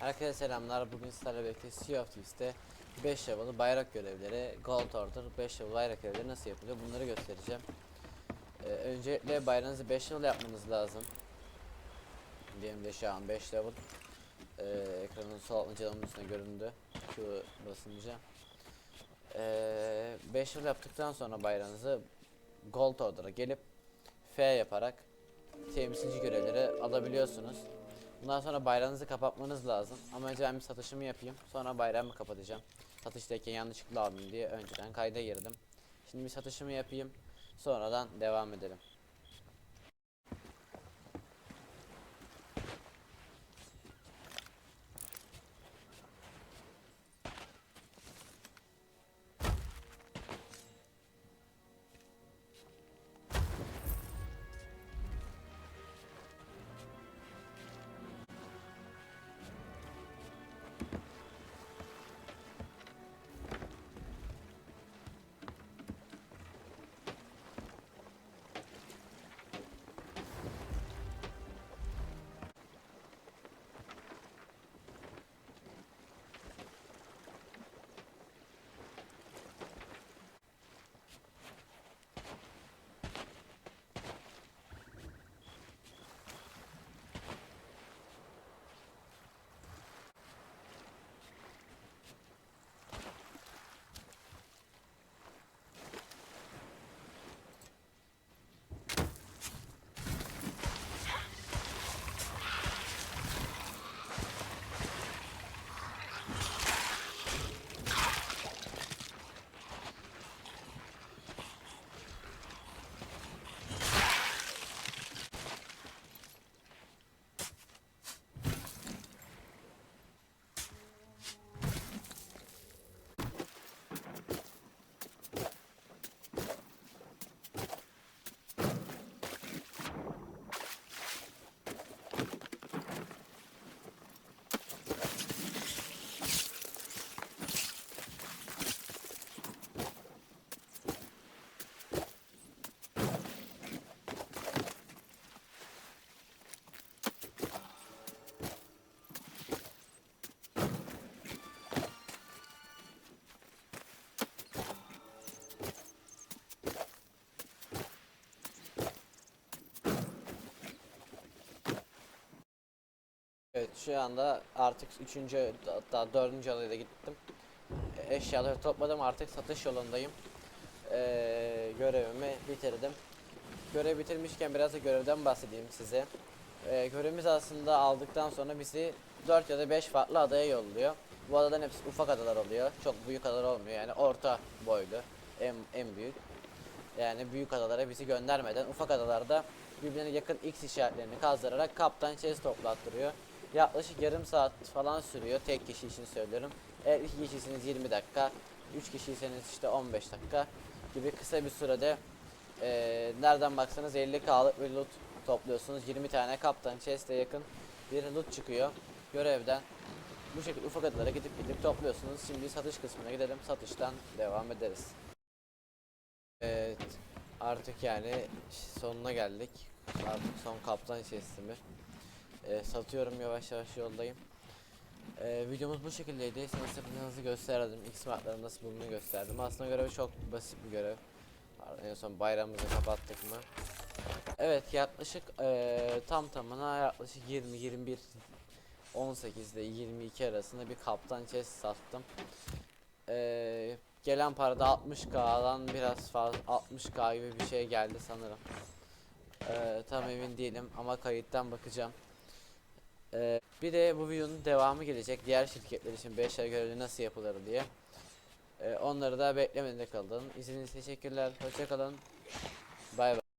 Herkese selamlar. Bugün sizlerle birlikte Sea of Thieves'te 5 level'ı bayrak görevleri, Gold Order 5 level bayrak görevleri nasıl yapılıyor bunları göstereceğim. Ee, öncelikle bayrağınızı 5 level yapmanız lazım. Benim de şu an 5 level. Ee, ekranın sol altında canımın üstüne göründü. Q basınca. Ee, 5 level yaptıktan sonra bayrağınızı Gold Order'a gelip F yaparak temsilci görevleri alabiliyorsunuz. Bundan sonra bayrağınızı kapatmanız lazım. Ama önce ben bir satışımı yapayım. Sonra bayrağımı kapatacağım. Satıştayken yanlışlıkla almayayım diye önceden kayda girdim. Şimdi bir satışımı yapayım. Sonradan devam edelim. Evet şu anda artık 3. hatta 4. adaya da gittim. E, Eşyaları topladım artık satış yolundayım. Ee, görevimi bitirdim. Görev bitirmişken biraz da görevden bahsedeyim size. Ee, görevimiz aslında aldıktan sonra bizi 4 ya da 5 farklı adaya yolluyor. Bu adaların hepsi ufak adalar oluyor. Çok büyük adalar olmuyor yani orta boylu. En, en büyük. Yani büyük adalara bizi göndermeden ufak adalarda birbirine yakın X işaretlerini kazdırarak kaptan chest toplattırıyor. Yaklaşık yarım saat falan sürüyor tek kişi için söylüyorum. Eğer iki kişisiniz 20 dakika, 3 kişiyseniz işte 15 dakika gibi kısa bir sürede eee, nereden baksanız 50 k'lık bir loot topluyorsunuz. 20 tane kaptan chest'e yakın bir loot çıkıyor görevden. Bu şekilde ufak adalara gidip gidip topluyorsunuz. Şimdi satış kısmına gidelim. Satıştan devam ederiz. Evet. Artık yani sonuna geldik. Artık son kaptan chest'imi. Ee, satıyorum yavaş yavaş yoldayım. Ee, videomuz bu şekildeydi. Sana sıfırınızı gösterdim. X markları nasıl bulunduğunu gösterdim. Aslında görevi çok basit bir görev. En son bayramımızı kapattık mı? Evet yaklaşık eee, tam tamına yaklaşık 20 21 18 ile 22 arasında bir kaptan chest sattım. Eee, gelen parada 60k'dan biraz fazla 60k gibi bir şey geldi sanırım. Eee, tam emin değilim ama kayıttan bakacağım. Eee, bir de bu videonun devamı gelecek. Diğer şirketler için 5 ay görevi nasıl yapılır diye. Eee, onları da beklemede kalın. İzlediğiniz teşekkürler. Hoşçakalın. Bay bay.